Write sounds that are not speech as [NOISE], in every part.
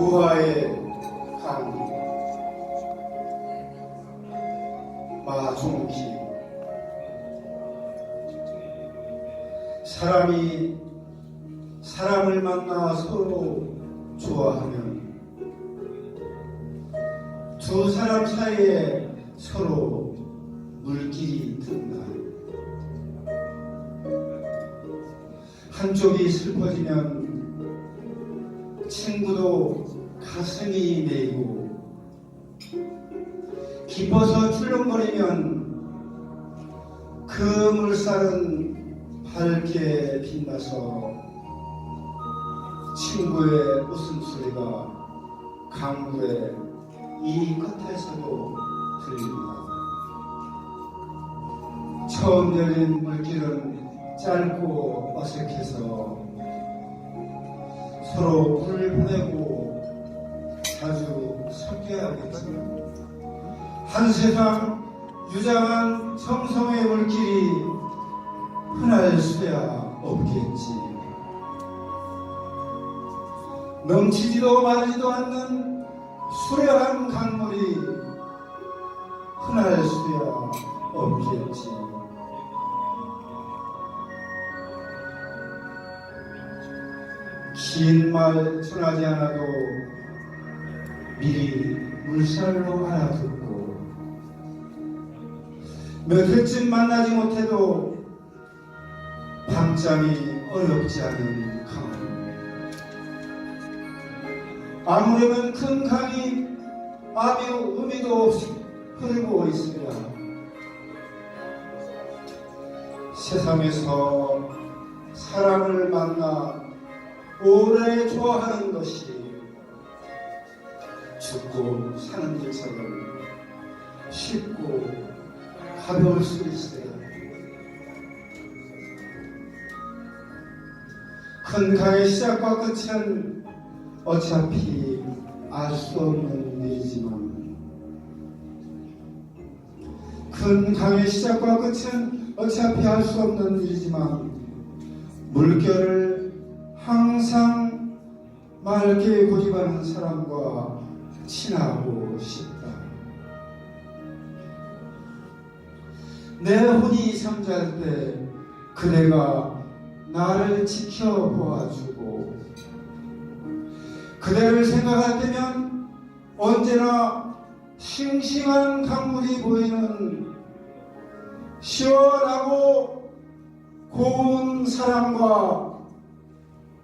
우화의 강 마종기 사람이 사람을 만나 서로 좋아하면 두 사람 사이에 서로 물길이 든다. 한쪽이 슬퍼지면 친구도 가슴이 메이고 기뻐서 출렁거리면 그 물살은 밝게 빛나서 친구의 웃음소리가 강물의 이 끝에서도 들립니다. 처음 열린 물길은 짧고 어색해서 서로 불을 보내고 자주 섞여야겠지만 한 세상 유장한 성성의 물길이 흔할 수야 없겠지. 넘치지도 마르지도 않는 수려한 강물이 흔할 수야 없겠지. 긴 말 전하지 않아도 미리 물살로 알아듣고 몇 해쯤 만나지 못해도 밤잠이 어렵지 않은 강물 아무려면 큰 강이 아무 의미도 없이 흐르고 있으랴 세상에서 사람을 만나 오래 좋아하는 죽고 사는 일처럼 쉽고 가벼울 수 있어요. 큰 강의 시작과 끝은 어차피 알 수 없는 일이지만 큰 강의 시작과 끝은 어차피 알 수 없는 일이지만 물결을 항상 맑게 고집하는 사람과 친하고 싶다. 내 혼이 잠잘 때 그대가 나를 지켜보아주고 그대를 생각할 때면 언제나 싱싱한 강물이 보이는 시원하고 고운 사람과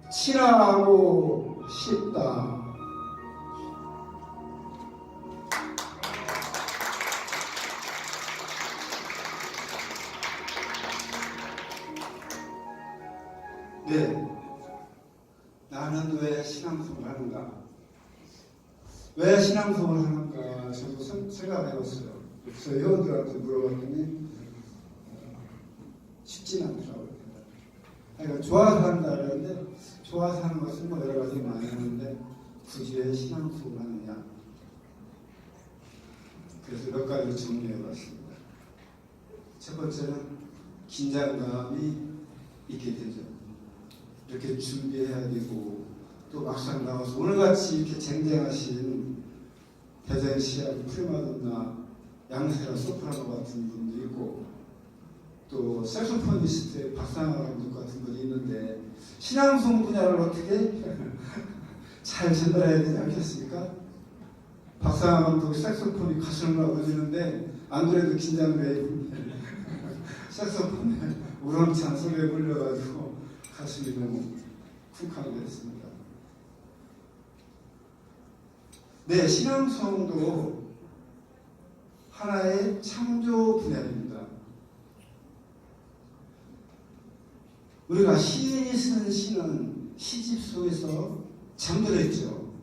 친하고 싶다. 네. 나는 왜 신앙생활을 하는가? 왜 신앙생활을 하는가? 저도 생- 생각을 해봤어요. 그래서 회원들한테 물어봤더니 어, 쉽지는 않더라고요. 그러니까 좋아서 한다 그러는데 좋아서 하는 것은 뭐 여러 가지 많이 하는데 굳이 왜 신앙생활을 하느냐? 그래서 몇 가지 정리해봤습니다. 첫 번째는 긴장감이 있게 되죠. 이렇게 준비해야 되고 또 막상 나와서 오늘같이 이렇게 쟁쟁하신 대전시아 프리마돈나 양세라 소프라노 같은 분도 있고 또 색소포니스트의 박상아 감독 같은 분이 있는데 신앙송 분야를 어떻게 [LAUGHS] 잘 전달해야 되지 않겠습니까? 박상아 감독 색소폰이 가슴을 아버지는데 안 그래도 긴장을 해 색소폰에 우렁찬 소리에 물려가지고 가슴이 너무 쿵쾅 됐습니다. 네, 신앙송도 하나의 창조 분야입니다. 우리가 시인이 쓰는 시는 시집 속에서 잠들어 있죠.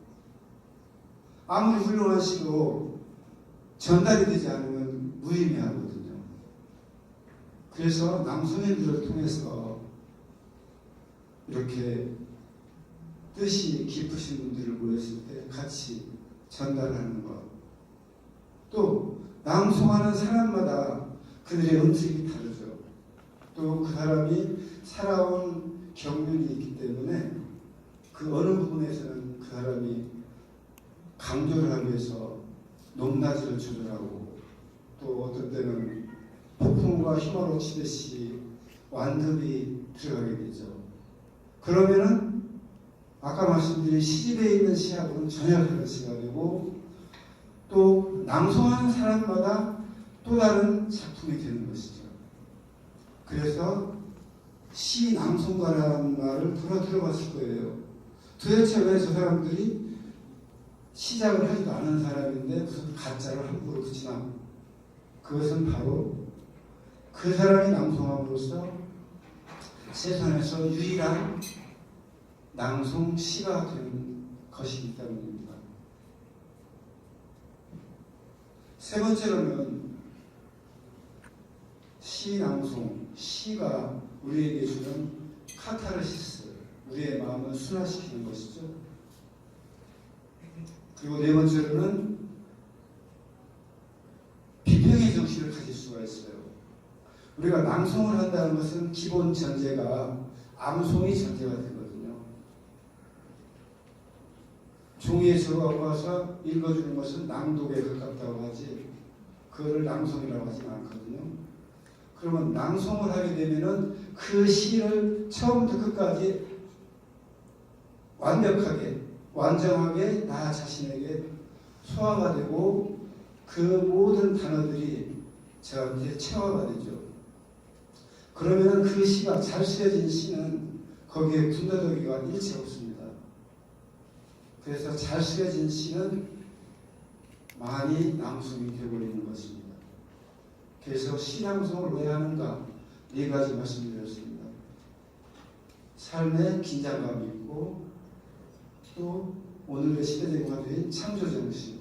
아무리 훌륭한 시도 전달이 되지 않으면 무의미하거든요. 그래서 남성인들을 통해서 이렇게 뜻이 깊으신 분들을 모였을 때 같이 전달하는 것. 또 낭송하는 사람마다 그들의 음색이 다르죠. 또 그 사람이 살아온 경륜이 있기 때문에 그 어느 부분에서는 그 사람이 강조를 위해서 높낮이를 조절하고 또 어떤 때는 폭풍과 휘몰아 치듯이 완급이 들어가게 되죠. 그러면은 아까 말씀드린 시집에 있는 시하고는 전혀 다른 시가 되고 또 낭송하는 사람마다 또 다른 작품이 되는 것이죠. 그래서 시 낭송가라는 말을 들어 들어봤을 거예요. 도대체 왜 저 사람들이 시작을 하지도 않은 사람인데 무슨 가짜를 함부로 붙이나? 그것은 바로 그 사람이 낭송함으로써 세상에서 유일한 낭송 시가 되는 것이기 때문입니다. 세 번째로는 시 낭송, 시가 우리에게 주는 카타르시스, 우리의 마음을 순화시키는 것이죠. 그리고 네 번째로는 비평의 정신을 가질 수가 있어요. 우리가 낭송을 한다는 것은 기본 전제가 암송이 전제가 되거든요. 종이에 적어와서 읽어주는 것은 낭독에 가깝다고 하지, 그거를 낭송이라고 하진 않거든요. 그러면 낭송을 하게 되면은 그 시를 처음부터 끝까지 완벽하게, 완전하게 나 자신에게 소화가 되고 그 모든 단어들이 저한테 체화가 되죠. 그러면은 그 시가 잘 쓰여진 시는 거기에 군더더기가 일체 없습니다. 그래서 잘 쓰여진 시는 많이 낭송이 되어버리는 것입니다. 그래서 시낭송을 왜 하는가? 네 가지 말씀드렸습니다. 삶에 긴장감이 있고 또 오늘의 시대적인 된 창조정신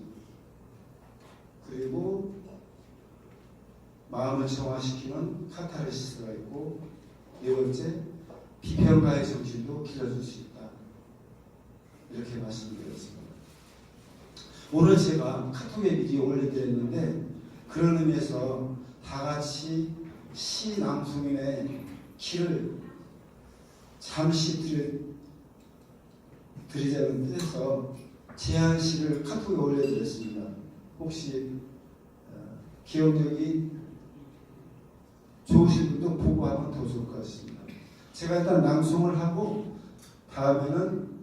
그리고 마음을 정화시키는 카타르시스가 있고 네 번째 비평가의 정신도 길러줄 수 있다. 이렇게 말씀드렸습니다. 오늘 제가 카톡에 미리 올려드렸는데 그런 의미에서 다 같이 시 낭송인의 길을 잠시 드리, 드리자는 뜻에서 제안시를 카톡에 올려드렸습니다. 혹시 어, 기억력이 좋으신 분도 보고 하면 더 좋을 것 같습니다. 제가 일단 낭송을 하고 다음에는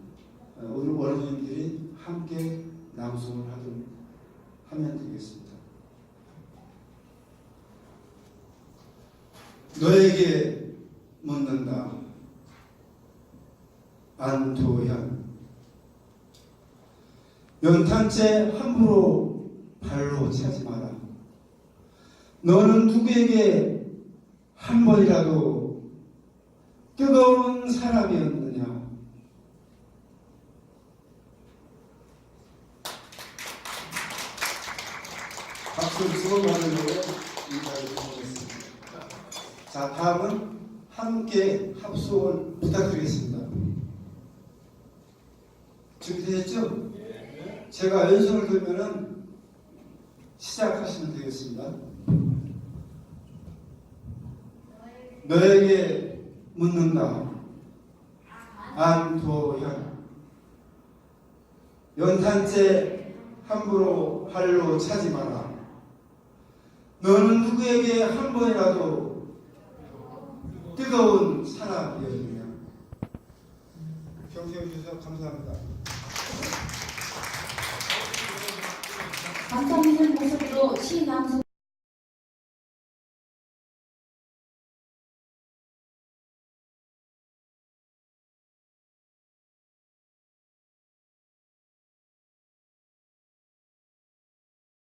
어, 오늘 원로님들이 함께 낭송을 하든 하면 되겠습니다. 너에게 묻는다. 안도현 연탄재 함부로 발로 차지 마라. 너는 누구에게 한 번이라도 뜨거운 사람이었느냐? 박수 주고 받으려고 인사를 드리겠습니다. 자, 다음은 함께 합성을 부탁드리겠습니다. 준비되셨죠? 제가 연습을 들면은 시작하시면 되겠습니다. 너에게 묻는다. 안도현. 연탄재 함부로 발로 차지 마라. 너는 누구에게 한 번이라도 뜨거운 사랑이었느냐? 경청해 주셔서 감사합니다. 감성 있는 모습으로 시 낭송